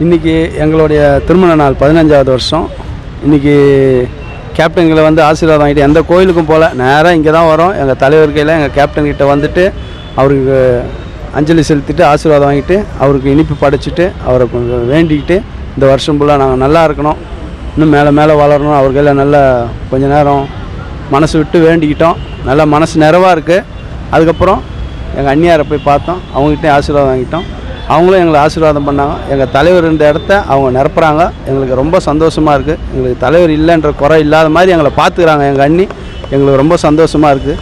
இன்றைக்கி எங்களுடைய திருமண நாள் பதினஞ்சாவது வருஷம். இன்றைக்கி கேப்டன்களை வந்து ஆசீர்வாதம் வாங்கிட்டு எந்த கோயிலுக்கும் போகல நேராக இங்கே தான் வரோம். எங்கள் தலைவர் கையில் எங்கள் கேப்டன்கிட்ட வந்துட்டு அவருக்கு அஞ்சலி செலுத்திட்டு ஆசீர்வாதம் வாங்கிட்டு அவருக்கு இனிப்பு படைச்சிட்டு அவரை வேண்டிக்கிட்டு இந்த வருஷம் ஃபுல்லாக நாங்கள் நல்லா இருக்கணும். இன்னும் மேலே மேலே வளரணும். அவர் கையில் நல்லா கொஞ்சம் நேரம் மனசு விட்டு வேண்டிக்கிட்டோம். நல்லா மனசு நிறைவாக இருக்குது அதுக்கப்புறம் எங்கள் அண்ணியாரை போய் பார்த்தோம். அவங்ககிட்டயும் ஆசீர்வாதம் வாங்கிட்டோம். அவங்களும் எங்களை ஆசீர்வாதம் பண்ணாங்க. எங்கள் தலைவர் இந்த இடத்த அவங்க நிரப்புறாங்க. எங்களுக்கு ரொம்ப சந்தோஷமாக இருக்குது எங்களுக்கு தலைவர் இல்லைன்ற குறை இல்லாத மாதிரி எங்களை பார்த்துக்கிறாங்க எங்கள் அண்ணி. எங்களுக்கு ரொம்ப சந்தோஷமாக இருக்குது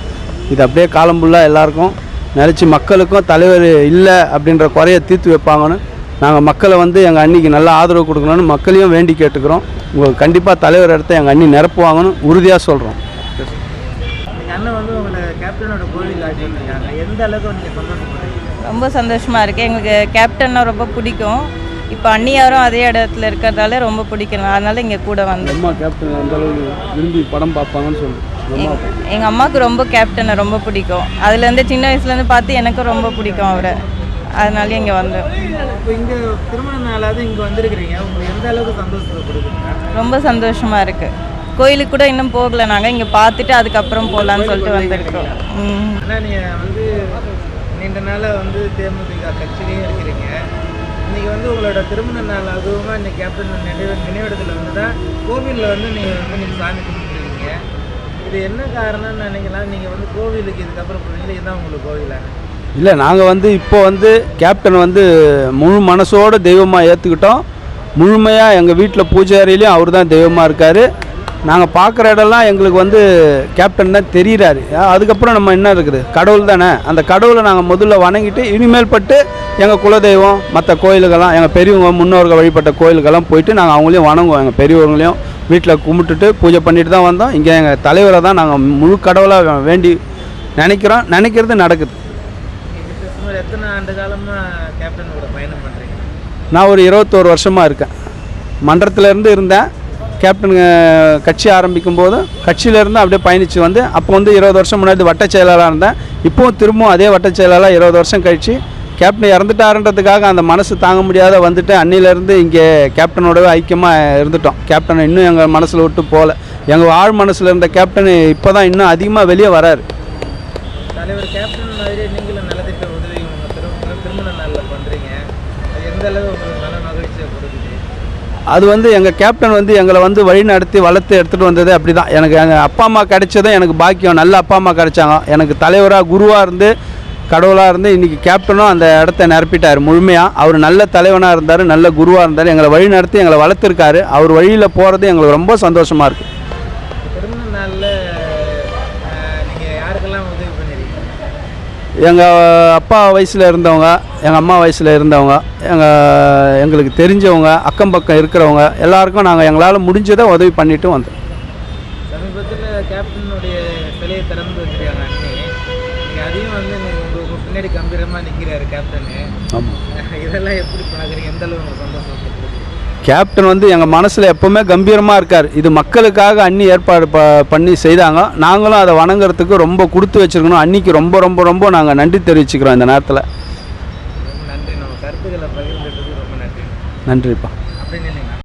இது அப்படியே காலம் ஃபுல்லாக எல்லாருக்கும் நினச்சி மக்களுக்கும் தலைவர் இல்லை அப்படின்ற குறைய தீர்த்து வைப்பாங்கன்னு நாங்கள் மக்களை வந்து எங்கள் அண்ணிக்கு நல்ல ஆதரவு கொடுக்கணும்னு மக்களையும் வேண்டி கேட்டுக்கிறோம். உங்களுக்கு கண்டிப்பாக தலைவர் இடத்த எங்கள் அண்ணி நிரப்புவாங்கன்னு உறுதியாக சொல்கிறோம் அண்ணன் வந்து உங்களை கேப்டனோட கோவில் எந்த அளவுக்கு நீங்கள் சந்தோஷப்படுறீங்க? ரொம்ப சந்தோஷமாக இருக்குது எங்களுக்கு கேப்டன்னா ரொம்ப பிடிக்கும். இப்போ அண்ணியாரும் அதே இடத்துல இருக்கிறதால ரொம்ப பிடிக்கும் அதனால இங்கே கூட வந்தோம். அம்மா கேப்டன் அந்த அளவுக்கு விரும்பி படம் பார்ப்பாங்கன்னு சொல்லு. எங்கள் அம்மாவுக்கு ரொம்ப கேப்டனை ரொம்ப பிடிக்கும். அதுலேருந்து சின்ன வயசுலேருந்து பார்த்து எனக்கும் ரொம்ப பிடிக்கும் அவரை. அதனால இங்கே வந்தோம். இப்போ இங்கே திருமண நாளாவது இங்கே வந்திருக்கிறீங்க. உங்களுக்கு எந்த அளவுக்கு சந்தோஷத்தை ரொம்ப சந்தோஷமாக இருக்குது கோயிலுக்கு கூட இன்னும் போகல நாங்கள் இங்கே பார்த்துட்டு அதுக்கப்புறம் போகலான்னு சொல்லிட்டு வந்திருக்கோம். நீங்கள் வந்து நீண்ட நாளாக வந்து தேமுதிக கட்சியிலேயே இருக்கிறீங்க. இன்றைக்கி வந்து உங்களோட திருமண நாள் அதுவுமா இன்றைக்கி கேப்டன் நினைவு நினைவிடத்தில் வந்து தான் கோவிலில் வந்து நீங்கள் வந்து நீங்கள் சாமி கும்பிட்டுருக்கீங்க. இது என்ன காரணம்னு நினைக்கலாம். நீங்கள் வந்து கோவிலுக்கு இதுக்கப்புறம் போனீங்களா? இதுதான் உங்களுக்கு கோவிலா? இல்லை நாங்கள் வந்து இப்போ வந்து கேப்டன் வந்து முழு மனசோட தெய்வமாக ஏற்றுக்கிட்டோம் முழுமையாக எங்கள் வீட்டில் பூஜை அறையிலையும் அவர் தான் தெய்வமாக இருக்கார். நாங்கள் பார்க்குற இடம்லாம் எங்களுக்கு வந்து கேப்டன் தான் தெரிகிறாரு அதுக்கப்புறம் நம்ம என்ன இருக்குது? கடவுள் தானே. அந்த கடவுளை நாங்கள் முதல்ல வணங்கிட்டு இனிமேல் பட்டு எங்கள் குலதெய்வம் மற்ற கோயிலுக்கெல்லாம் எங்கள் பெரியவங்க முன்னோர்கள் வழிபட்ட கோயிலுக்கெல்லாம் போயிட்டு நாங்கள் அவங்களையும் வணங்குவோம். எங்கள் பெரியவங்களையும் வீட்டில் கும்பிட்டுட்டு பூஜை பண்ணிட்டு தான் வந்தோம். இங்கே எங்கள் தலைவரை தான் நாங்கள் முழு கடவுளாக வேண்டி நினைக்கிறோம். நினைக்கிறது நடக்குது. எத்தனை ஆண்டு காலமாக கேப்டன் கூட பயணம் பண்ணுறீங்க நான் ஒரு இருபத்தோரு வருஷமாக இருக்கேன். மன்றத்துல இருந்து இருந்தேன். கேப்டன் கட்சி ஆரம்பிக்கும் போது கட்சியிலேருந்து அப்படியே பயணித்து வந்து அப்போ வந்து இருபது வருஷம் முன்னாடி வட்ட செயலாளராக இருந்தேன். இப்போவும் திரும்பவும் அதே வட்ட செயலாளராக இருபது வருஷம் கழிச்சு கேப்டன் இறந்துட்டாருன்றதுக்காக அந்த மனசு தாங்க முடியாத வந்துட்டு அன்னிலேருந்து இங்கே கேப்டனோடவே ஐக்கியமாக இருந்துட்டோம். கேப்டன் இன்னும் எங்கள் மனசில் விட்டு போகல. எங்கள் ஆழ் மனசில் இருந்த கேப்டன் இப்போ தான் இன்னும் அதிகமாக வெளியே வராரு. தலைவர் கேப்டன் மாதிரி நீங்களும் நலத்திட்ட உதவி திருமண நாளில் பண்ணுறீங்க எந்த அளவு உங்களுக்கு நல்ல மகிழ்ச்சியை கொடுக்குது? அது வந்து எங்கள் கேப்டன் வந்து எங்களை வந்து வழி நடத்தி வளர்த்து எடுத்துகிட்டு வந்தது அப்படி தான் எனக்கு எங்கள் அப்பா அம்மா கிடைச்சதும் எனக்கு பாக்கியம். நல்ல அப்பா அம்மா கிடைச்சாங்க. எனக்கு தலைவராக குருவாக இருந்து கடவுளாக இருந்து இன்றைக்கி கேப்டனும் அந்த இடத்த நிரப்பிட்டார் முழுமையாக அவர் நல்ல தலைவனாக இருந்தார் நல்ல குருவாக இருந்தார். எங்களை வழி நடத்தி எங்களை வளர்த்துருக்காரு. அவர் வழியில் போகிறது எங்களுக்கு ரொம்ப சந்தோஷமாக இருக்குது நாளில் நீங்கள் யாருக்கெல்லாம் உதவி பண்ணிருக்கீங்க எங்கள் அப்பா வயசில் இருந்தவங்க எங்கள் அம்மா வயசில் இருந்தவங்க எங்கள் எங்களுக்கு தெரிஞ்சவங்க அக்கம் பக்கம் இருக்கிறவங்க எல்லாருக்கும் நாங்கள் எங்களால் முடிஞ்சதை உதவி பண்ணிட்டு வந்தோம். சமீபத்தில் கேப்டனுடைய சிலையை திறந்து வச்சிருக்காங்க அதையும் வந்து உங்களுக்கு பின்னாடி கம்பீரமாக நிற்கிறாரு கேப்டனு. ஆமாம் இதெல்லாம் எப்படி பார்க்குறீங்க எந்த அளவு சந்தோஷம்? கேப்டன் வந்து எங்கள் மனசில் எப்போவுமே கம்பீரமாக இருக்கார். இது மக்களுக்காக அண்ணி ஏற்பாடு ப பண்ணி செய்தாங்க. நாங்களும் அதை வணங்குறதுக்கு ரொம்ப கொடுத்து வச்சுருக்கணும். அன்னிக்கு ரொம்ப ரொம்ப ரொம்ப நாங்கள் நன்றி தெரிவிச்சுக்கிறோம் இந்த நேரத்தில். நன்றிப்பா.